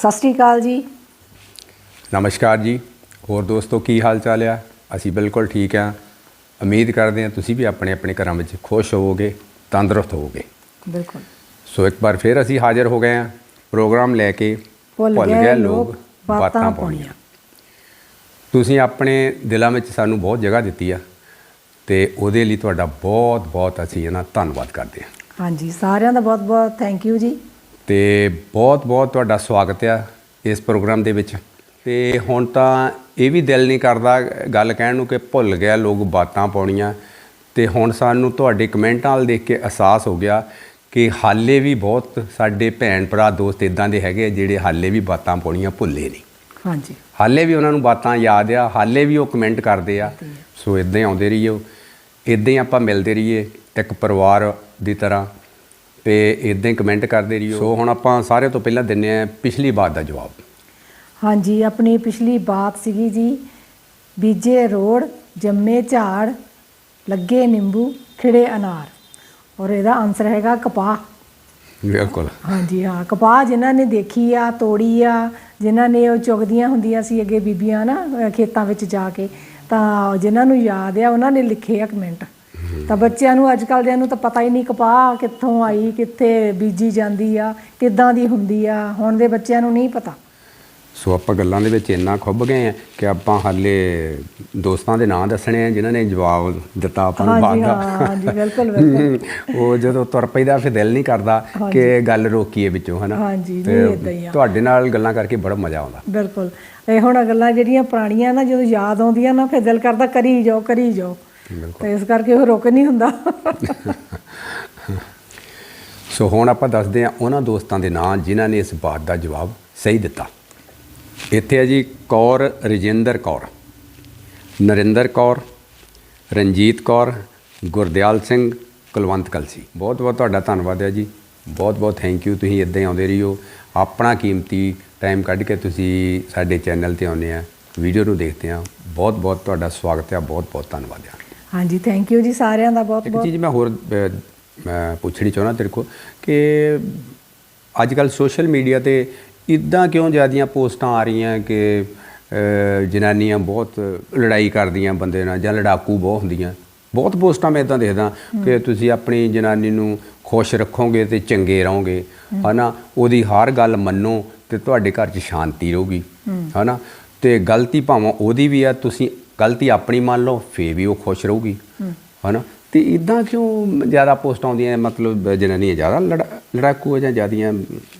ਸਤਿ ਸ਼੍ਰੀ ਅਕਾਲ ਜੀ। ਨਮਸਕਾਰ ਜੀ। ਹੋਰ ਦੋਸਤੋ ਕੀ ਹਾਲ ਚਾਲ ਆ? ਅਸੀਂ ਬਿਲਕੁਲ ਠੀਕ ਆ। ਉਮੀਦ ਕਰਦੇ ਹਾਂ ਤੁਸੀਂ ਵੀ ਆਪਣੇ ਆਪਣੇ ਘਰਾਂ ਵਿੱਚ ਖੁਸ਼ ਹੋਵੋਗੇ ਤੰਦਰੁਸਤ ਹੋਵੋਗੇ। ਬਿਲਕੁਲ। ਸੋ ਇੱਕ ਵਾਰ ਫਿਰ ਅਸੀਂ ਹਾਜ਼ਰ ਹੋ ਗਏ ਹਾਂ ਪ੍ਰੋਗਰਾਮ ਲੈ ਕੇ ਭੁੱਲ ਗਏ ਲੋਕ ਬਾਤਾਂ ਪਾਉਣੀਆਂ। ਤੁਸੀਂ ਆਪਣੇ ਦਿਲਾਂ ਵਿੱਚ ਸਾਨੂੰ ਬਹੁਤ ਜਗ੍ਹਾ ਦਿੱਤੀ ਆ ਤੇ ਉਹਦੇ ਲਈ ਤੁਹਾਡਾ ਬਹੁਤ ਬਹੁਤ ਅਸੀਂ ਇਹਨਾਂ ਧੰਨਵਾਦ ਕਰਦੇ ਹਾਂ ਹਾਂਜੀ ਸਾਰਿਆਂ ਦਾ ਬਹੁਤ ਬਹੁਤ ਥੈਂਕ ਯੂ ਜੀ। ਤੇ ਬਹੁਤ ਬਹੁਤ ਤੁਹਾਡਾ ਸਵਾਗਤ ਆ ਇਸ ਪ੍ਰੋਗਰਾਮ ਦੇ ਵਿੱਚ। ਤੇ ਹੁਣ ਤਾਂ ਇਹ ਵੀ ਦਿਲ ਨਹੀਂ ਕਰਦਾ ਗੱਲ ਕਹਿਣ ਨੂੰ ਕਿ ਭੁੱਲ ਗਿਆ ਲੋਕ ਬਾਤਾਂ ਪਾਉਣੀਆਂ। ਤੇ ਹੁਣ ਸਾਨੂੰ ਤੁਹਾਡੇ ਕਮੈਂਟਾਂ ਵਾਲ ਦੇਖ ਕੇ ਅਹਿਸਾਸ ਹੋ ਗਿਆ ਕਿ ਹਾਲੇ ਵੀ ਬਹੁਤ ਸਾਡੇ ਭੈਣ ਭਰਾ ਦੋਸਤ ਇਦਾਂ ਦੇ ਹੈਗੇ ਜਿਹੜੇ ਹਾਲੇ ਵੀ ਬਾਤਾਂ ਪਾਉਣੀਆਂ ਭੁੱਲੇ ਨਹੀਂ। ਹਾਂਜੀ। ਹਾਲੇ ਵੀ ਉਹਨਾਂ ਨੂੰ ਬਾਤਾਂ ਯਾਦ ਆ ਹਾਲੇ ਵੀ ਉਹ ਕਮੈਂਟ ਕਰਦੇ ਆ। ਸੋ ਇਦਾਂ ਹੀ ਆਉਂਦੇ ਰਹੀਏ ਇਦਾਂ ਹੀ ਆਪਾਂ ਮਿਲਦੇ ਰਹੀਏ ਇੱਕ ਪਰਿਵਾਰ ਦੀ ਤਰ੍ਹਾਂ। ਤੇ ਇਦਾਂ ਹੀ ਕਮੈਂਟ ਕਰਦੇ ਰਹੀਓ। ਸੋ ਹੁਣ ਆਪਾਂ ਸਾਰੇ ਤੋਂ ਪਹਿਲਾਂ ਦਿੰਨੇ ਆ ਪਿਛਲੀ ਬਾਤ ਦਾ ਜਵਾਬ। ਹਾਂਜੀ ਆਪਣੀ ਪਿਛਲੀ ਬਾਤ ਸੀਗੀ ਜੀ ਬੀਜੇ ਰੋੜ ਜੰਮੇ ਝਾੜ ਲੱਗੇ ਨਿੰਬੂ ਖਿੜੇ ਅਨਾਰ। ਔਰ ਇਹਦਾ ਆਨਸਰ ਹੈਗਾ ਕਪਾਹ। ਬਿਲਕੁਲ। ਹਾਂਜੀ ਹਾਂ ਕਪਾਹ ਜਿਨ੍ਹਾਂ ਨੇ ਦੇਖੀ ਆ ਤੋੜੀ ਆ ਜਿਨ੍ਹਾਂ ਨੇ ਉਹ ਚੁਗਦੀਆਂ ਹੁੰਦੀਆਂ ਸੀ ਅੱਗੇ ਬੀਬੀਆਂ ਨਾ ਖੇਤਾਂ ਵਿੱਚ ਜਾ ਕੇ ਤਾਂ ਜਿਨ੍ਹਾਂ ਨੂੰ ਯਾਦ ਆ ਉਹਨਾਂ ਨੇ ਲਿਖੇ ਆ ਕਮੈਂਟ ਤਾਂ ਬੱਚਿਆਂ ਨੂੰ ਅੱਜ ਕੱਲ੍ਹ ਦਿਆਂ ਨੂੰ ਤਾਂ ਪਤਾ ਹੀ ਨਹੀਂ ਕਪਾਹ ਕਿੱਥੋਂ ਆਈ ਕਿੱਥੇ ਬੀਜੀ ਜਾਂਦੀ ਆ ਕਿੱਦਾਂ ਦੀ ਹੁੰਦੀ ਆ ਹੁਣ ਦੇ ਬੱਚਿਆਂ ਨੂੰ ਨਹੀਂ ਪਤਾ। ਸੋ ਆਪਾਂ ਗੱਲਾਂ ਦੇ ਵਿੱਚ ਇੰਨਾ ਖੁੱਭ ਗਏ ਆ ਕਿ ਆਪਾਂ ਹਾਲੇ ਦੋਸਤਾਂ ਦੇ ਨਾਂ ਦੱਸਣੇ ਆ ਜਿਨ੍ਹਾਂ ਨੇ ਜਵਾਬ ਦਿੱਤਾ ਆਪਾਂ ਨੂੰ ਹਾਂਜੀ ਦਾ। ਹਾਂ ਹਾਂਜੀ ਬਿਲਕੁਲ ਬਿਲਕੁਲ। ਉਹ ਜਦੋਂ ਤੁਰ ਪੈਦਾ ਫਿਰ ਦਿਲ ਨਹੀਂ ਕਰਦਾ ਕਿ ਗੱਲ ਰੋਕੀਏ ਵਿੱਚੋਂ ਹਨਾ? ਹਾਂਜੀ, ਨਹੀਂ ਏਦਾਂ ਹੀ ਆ। ਤੁਹਾਡੇ ਨਾਲ ਗੱਲਾਂ ਕਰਕੇ ਬੜਾ ਮਜ਼ਾ ਆਉਂਦਾ। ਬਿਲਕੁਲ। ਇਹ ਹੁਣ ਗੱਲਾਂ ਜਿਹੜੀਆਂ ਪੁਰਾਣੀਆਂ ਨਾ ਜਦੋਂ ਯਾਦ ਆਉਂਦੀਆਂ ਨਾ ਫਿਰ ਦਿਲ ਕਰਦਾ ਕਰੀ ਜਾਓ ਕਰੀ ਜਾਓ। ਤੇ ਇਸ ਕਰਕੇ ਉਹ ਰੁਕ ਨਹੀਂ ਹੁੰਦਾ। ਸੋ ਹੁਣ ਆਪਾਂ ਦੱਸਦੇ ਹਾਂ ਉਹਨਾਂ ਦੋਸਤਾਂ ਦੇ ਨਾਂ ਜਿਨ੍ਹਾਂ ਨੇ ਇਸ ਬਾਤ ਦਾ ਜਵਾਬ ਸਹੀ ਦਿੱਤਾ। ਇੱਥੇ ਹੈ ਜੀ ਕੌਰ ਰਜਿੰਦਰ ਕੌਰ ਨਰਿੰਦਰ ਕੌਰ ਰਣਜੀਤ ਕੌਰ ਗੁਰਦਿਆਲ ਸਿੰਘ ਕੁਲਵੰਤ ਕਲਸੀ। ਬਹੁਤ ਬਹੁਤ ਤੁਹਾਡਾ ਧੰਨਵਾਦ ਹੈ ਜੀ। ਬਹੁਤ ਬਹੁਤ ਥੈਂਕ ਯੂ ਤੁਸੀਂ ਇਦਾਂ ਹੀ ਆਉਂਦੇ ਰਹੀਓ। ਆਪਣਾ ਕੀਮਤੀ ਟਾਈਮ ਕੱਢ ਕੇ ਤੁਸੀਂ ਸਾਡੇ ਚੈਨਲ ਤੇ ਆਉਂਦੇ ਆ। ਵੀਡੀਓ ਨੂੰ ਦੇਖਦੇ ਆ। ਬਹੁਤ ਬਹੁਤ ਤੁਹਾਡਾ ਸਵਾਗਤ ਹੈ। ਬਹੁਤ ਬਹੁਤ ਧੰਨਵਾਦ ਹੈ। ਹਾਂਜੀ ਥੈਂਕ ਯੂ ਜੀ ਸਾਰਿਆਂ ਦਾ ਬਹੁਤ ਇੱਕ ਬਹੁਤ। ਚੀਜ਼ ਮੈਂ ਹੋਰ ਪੁੱਛਣੀ ਚਾਹੁੰਦਾ ਤੇਰੇ ਕੋਲ ਕਿ ਅੱਜ ਕੱਲ ਸੋਸ਼ਲ ਮੀਡੀਆ ਤੇ ਇਦਾਂ ਕਿਉਂ ਜ਼ਿਆਦੀਆਂ ਪੋਸਟਾਂ ਆ ਰਹੀਆਂ ਕਿ ਜਨਾਨੀਆਂ ਬਹੁਤ ਲੜਾਈ ਕਰਦੀਆਂ ਬੰਦੇ ਨਾਲ ਜਾਂ ਲੜਾਕੂ ਬਹੁਤ ਹੁੰਦੀਆਂ। ਬਹੁਤ ਪੋਸਟਾਂ ਮੈਂ ਇਦਾਂ ਦੇਖਦਾ ਕਿ ਤੁਸੀਂ ਆਪਣੀ ਜਨਾਨੀ ਨੂੰ ਖੁਸ਼ ਰੱਖੋਗੇ ਤੇ ਚੰਗੇ ਰਹੋਗੇ ਹਨਾ? ਉਹਦੀ ਹਰ ਗੱਲ ਮੰਨੋ ਤੇ ਤੁਹਾਡੇ ਘਰ 'ਚ ਸ਼ਾਂਤੀ ਰਹੂਗੀ ਹਨਾ? ਤੇ ਗਲਤੀ ਭਾਵੇਂ ਉਹਦੀ ਵੀ ਆ ਤੁਸੀਂ ਗਲਤੀ ਆਪਣੀ ਮੰਨ ਲਓ ਫੇਰ ਵੀ ਉਹ ਖੁਸ਼ ਰਹੂਗੀ। ਹਨਾ? ਤੇ ਇਦਾਂ ਕਿਉਂ ਜ਼ਿਆਦਾ ਪੋਸਟ ਆਉਂਦੀਆਂ ਮਤਲਬ ਜਨਾਨੀਆਂ ਜ਼ਿਆਦਾ ਲੜਾ- ਲੜਾਕੂ ਜਾਂ ਜ਼ਿਆਦੀਆਂ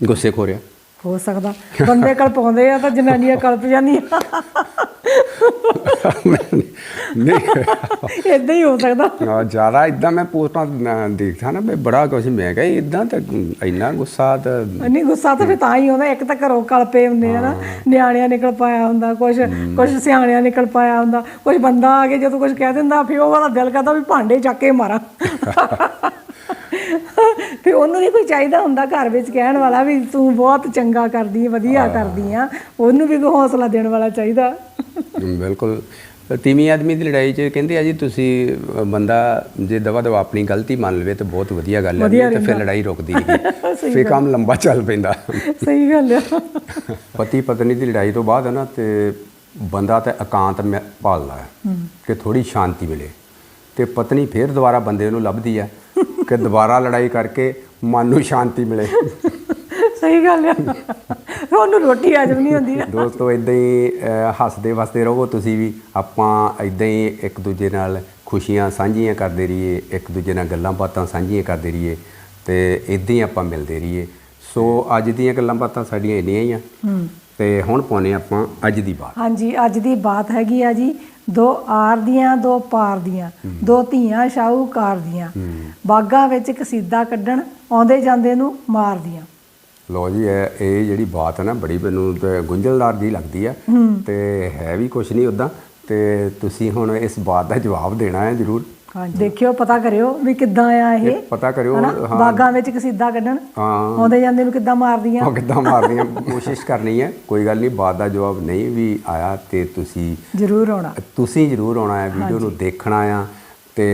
ਗੁੱਸੇ ਖੋਰਿਆ ਹੋ ਸਕਦਾ। ਬੰਦੇ ਕਲਪਾਉਂਦੇ ਆ ਤਾਂ ਜਨਾਨੀਆਂ ਕਲਪ ਜਾਂਦੀਆਂ। ਨਹੀਂ। ਇਦਾਂ ਹੀ ਹੋ ਸਕਦਾ। ਆ, ਜ਼ਿਆਦਾ ਇਦਾਂ ਮੈਂ ਪੋਸਟਾਂ ਦੇਖਦਾ ਨਾ ਮੈਂ ਬੜਾ ਕੁਝ ਮੈਂ ਕਿਹਾ ਇਦਾਂ ਤਾਂ ਇੰਨਾ ਗੁੱਸਾ ਤਾਂ ਨਹੀਂ ਗੁੱਸਾ ਤਾਂ ਫਿਰ ਤਾਂ ਹੀ ਆਉਂਦਾ ਇੱਕ ਤਾਂ ਘਰੋਂ ਕਲਪੇ ਹੁੰਦੇ ਆ ਨਾ ਨਿਆਣਿਆਂ ਨਿਕਲ ਪਾਇਆ ਹੁੰਦਾ ਕੁਝ ਕੁਝ ਸਿਆਣਿਆਂ ਨਿਕਲ ਪਾਇਆ ਹੁੰਦਾ ਕੁਝ ਬੰਦਾ ਆ ਕੇ ਜਦੋਂ ਕੁਝ ਕਹਿ ਦਿੰਦਾ ਫਿਰ ਉਹ ਵਾਲਾ ਦਿਲ ਕਰਦਾ ਵੀ ਭਾਂਡੇ ਚੱਕ ਕੇ ਮਾਰਾਂ। ਫਿਰ ਉਹਨੂੰ ਵੀ ਕੋਈ ਚਾਹੀਦਾ ਹੁੰਦਾ ਘਰ ਵਿੱਚ ਕਹਿਣ ਵਾਲਾ ਵੀ ਤੂੰ ਬਹੁਤ ਚੰਗਾ ਕਰਦੀ ਹੈ। ਵਧੀਆ ਕਰਦੀ ਆ ਉਹਨੂੰ ਵੀ ਕੋਈ ਹੌਸਲਾ ਦੇਣ ਵਾਲਾ ਚਾਹੀਦਾ। ਬਿਲਕੁਲ। ਤੀਵੀਂ ਆਦਮੀ ਦੀ ਲੜਾਈ 'ਚ ਕਹਿੰਦੇ ਆ ਜੀ ਤੁਸੀਂ ਬੰਦਾ ਜੇ ਦਵਾ ਦਵਾ ਆਪਣੀ ਗਲਤੀ ਮੰਨ ਲਵੇ ਤਾਂ ਬਹੁਤ ਵਧੀਆ ਗੱਲ ਹੈ ਨਹੀਂ ਤਾਂ ਫਿਰ ਲੜਾਈ ਰੁਕਦੀ ਨਹੀਂ। ਫਿਰ ਕੰਮ ਲੰਬਾ ਚੱਲ ਪੈਂਦਾ। ਸਹੀ ਗੱਲ ਆ। ਪਤੀ ਪਤਨੀ ਦੀ ਲੜਾਈ ਤੋਂ ਬਾਅਦ ਹੈ ਨਾ ਤੇ ਬੰਦਾ ਤੇ ਇਕਾਂਤ ਭਾਲਦਾ ਹੈ ਕਿ ਥੋੜੀ ਸ਼ਾਂਤੀ ਮਿਲੇ ਤੇ ਪਤਨੀ ਫਿਰ ਦੁਬਾਰਾ ਬੰਦੇ ਨੂੰ ਲੱਭਦੀ ਹੈ ਕਿ ਦੁਬਾਰਾ ਲੜਾਈ ਕਰਕੇ ਮਨ ਨੂੰ ਸ਼ਾਂਤੀ ਮਿਲੇ। ਸਹੀ ਗੱਲ ਉਹਨੂੰ ਰੋਟੀ ਹਜਮ ਨਹੀਂ ਹੁੰਦੀ ਨਾ ਦੋਸਤੋ ਇਦਾਂ ਹੀ ਹੱਸਦੇ ਵਸਦੇ ਰਹੋ ਤੁਸੀਂ ਵੀ। ਆਪਾਂ ਇਦਾਂ ਹੀ ਇੱਕ ਦੂਜੇ ਨਾਲ ਖੁਸ਼ੀਆਂ ਸਾਂਝੀਆਂ ਕਰਦੇ ਰਹੀਏ ਇੱਕ ਦੂਜੇ ਨਾਲ ਗੱਲਾਂ ਬਾਤਾਂ ਸਾਂਝੀਆਂ ਕਰਦੇ ਰਹੀਏ ਤੇ ਇਦਾਂ ਹੀ ਆਪਾਂ ਮਿਲਦੇ ਰਹੀਏ। ਸੋ ਅੱਜ ਦੀਆਂ ਗੱਲਾਂ ਬਾਤਾਂ ਸਾਡੀਆਂ ਇੰਨੀਆਂ ਹੀ ਆ। ਤੇ ਹੁਣ ਪਾਉਨੇ ਆਪਾਂ ਅੱਜ ਦੀ ਬਾਤ। ਹਾਂਜੀ ਅੱਜ ਦੀ ਬਾਤ ਹੈਗੀ ਆ ਜੀ ਦੋ ਆਰ ਦੀਆਂ ਦੋ ਪਾਰ ਦੀਆਂ ਦੋ ਧੀਆਂ ਸ਼ਾਹੂਕਾਰ ਦੀਆਂ। ਬਾਗਾਂ ਵਿੱਚ ਕਸੀਦਾ ਕੱਢਣ ਆਉਂਦੇ ਜਾਂਦੇ ਨੂੰ ਮਾਰਦੀਆਂ ਲੋ ਜੀ ਇਹ ਇਹ ਜਿਹੜੀ ਬਾਤ ਹੈ ਨਾ ਬੜੀ ਮੈਨੂੰ ਤੇ ਗੁੰਝਲਦਾਰ ਜੀ ਲੱਗਦੀ ਆ। ਤੇ ਹੈ ਵੀ ਕੁਛ ਨਹੀਂ ਉਦਾਂ ਤੇ ਤੁਸੀਂ ਹੁਣ ਇਸ ਬਾਤ ਦਾ ਜਵਾਬ ਦੇਣਾ ਹੈ ਜ਼ਰੂਰ। ਦੇਖਿਓ ਪਤਾ ਕਰਿਓ ਵੀ ਕਿੱਦਾਂ ਆ ਇਹ। ਪਤਾ ਕਰਿਓ? ਹਾਂ। ਬਾਗਾਂ ਵਿੱਚ ਕਸੀਦਾ ਕੱਢਣ। ਹਾਂ। ਆਉਂਦੇ ਜਾਂਦੇ ਨੂੰ ਕਿੱਦਾਂ ਮਾਰਦੀਆਂ। ਉਹ ਕਿੱਦਾਂ ਮਾਰਦੀਆਂ ਕੋਸ਼ਿਸ਼ ਕਰਨੀ ਹੈ। ਕੋਈ ਗੱਲ ਨਹੀਂ ਬਾਤ ਦਾ ਜਵਾਬ ਨਹੀਂ ਵੀ ਆਇਆ ਤੇ ਤੁਸੀਂ ਜ਼ਰੂਰ ਆਉਣਾ। ਤੁਸੀਂ ਜ਼ਰੂਰ ਆਉਣਾ ਹੈ ਵੀਡੀਓ ਨੂੰ ਦੇਖਣਾ ਆ। ਤੇ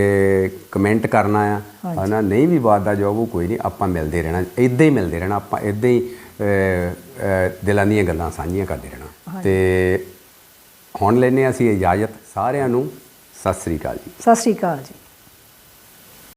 ਕਮੈਂਟ ਕਰਨਾ ਆ। ਹਨਾ ਨਹੀਂ ਵੀ ਬਾਤ ਦਾ ਜਵਾਬ ਉਹ ਕੋਈ ਨਹੀਂ ਆਪਾਂ ਮਿਲਦੇ ਰਹਿਣਾ ਇਦਾਂ ਹੀ ਮਿਲਦੇ ਰਹਿਣਾ ਆਪਾਂ ਇਦਾਂ ਹੀ ਦਿਲਾਂ ਦੀਆਂ ਗੱਲਾਂ ਸਾਂਝੀਆਂ ਕਰਦੇ ਰਹਿਣਾ। ਤੇ ਹੁਣ ਲੈਨੇ ਅਸੀਂ ਇਜਾਜ਼ਤ ਸਾਰਿਆਂ ਨੂੰ। ਸਤਿ ਸ੍ਰੀ ਅਕਾਲ ਜੀ। ਸਤਿ ਸ਼੍ਰੀ ਅਕਾਲ ਜੀ।